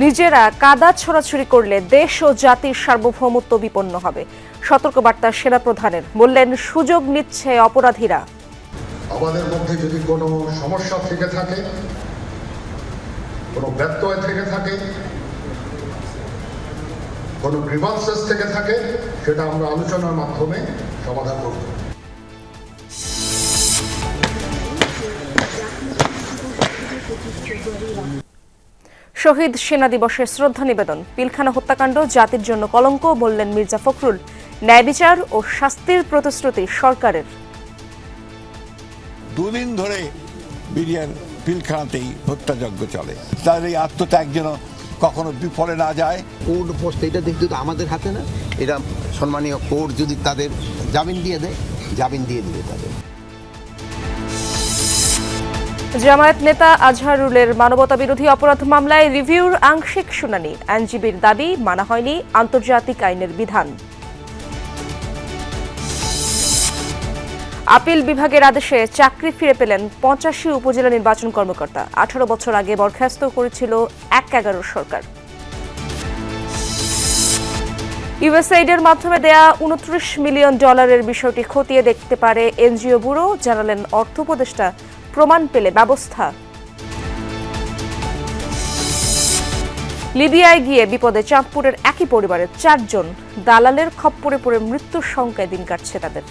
নিজেরা কাদা ছড়াছড়ি করলে দেশ ও জাতির সার্বভৌমত্ব বিপন্ন হবে। সতর্কবার্তা সেনাপ্রধানের বললেন, সুযোগ নিচ্ছে অপরাধীরা। আমাদের মধ্যে যদি কোনো সমস্যা থেকে থাকে, কোনো ব্যত্যয় থেকে থাকে, কোনো গ্রিভান্সেস থেকে থাকে, সেটা আমরা আলোচনার মাধ্যমে সমাধান করব। শহীদ সেনা দিবসে শ্রদ্ধা নিবেদন পিলখানা হত্যাকাণ্ড জাতির জন্য কলঙ্ক বললেন মির্জা ফখরুল। ন্যায় বিচার ও শাস্তির প্রতিশ্রুতি সরকারের। দুদিন ধরে বিরিয়ার পিলখানাতেই হত্যাযজ্ঞ চলে। তার এই আত্মত্যাগ যেন কখনো বিফলে না যায়। কোর্ট পোস্ট এটা দেখতে তো আমাদের হাতে না। এটা সম্মানীয় কোর্ট যদি তাদের জামিন দিয়ে দেয় জামিন দিয়ে দিবে তাদের। জামায়াত নেতা আজহারুলের মানবতা বিরোধী অপরাধ মামলায় রিভিউর আংশিক শুনানি। আইনজীবীর দাবি, মানা হয়নি আন্তর্জাতিক আইনের বিধান। আপিল বিভাগের আদেশে চাকরি ফিরে পেলেন পঁচাশি উপজেলা নির্বাচন কর্মকর্তা। আঠারো বছর আগে বরখাস্ত করেছিল এক এগারো সরকার। ইউএসআইডের মাধ্যমে দেয়া উনত্রিশ মিলিয়ন ডলারের বিষয়টি খতিয়ে দেখতে পারে এনজিও ব্যুরো, জানালেন অর্থ উপদেষ্টা প্রমাণ পেলে ব্যবস্থা। লিবিয়ায় গিয়ে বিপদে চাঁদপুরের একই পরিবারের চারজন, দালালের খপ্পরে পড়ে মৃত্যুর সংখ্যায় দিন কাটছে তাদের।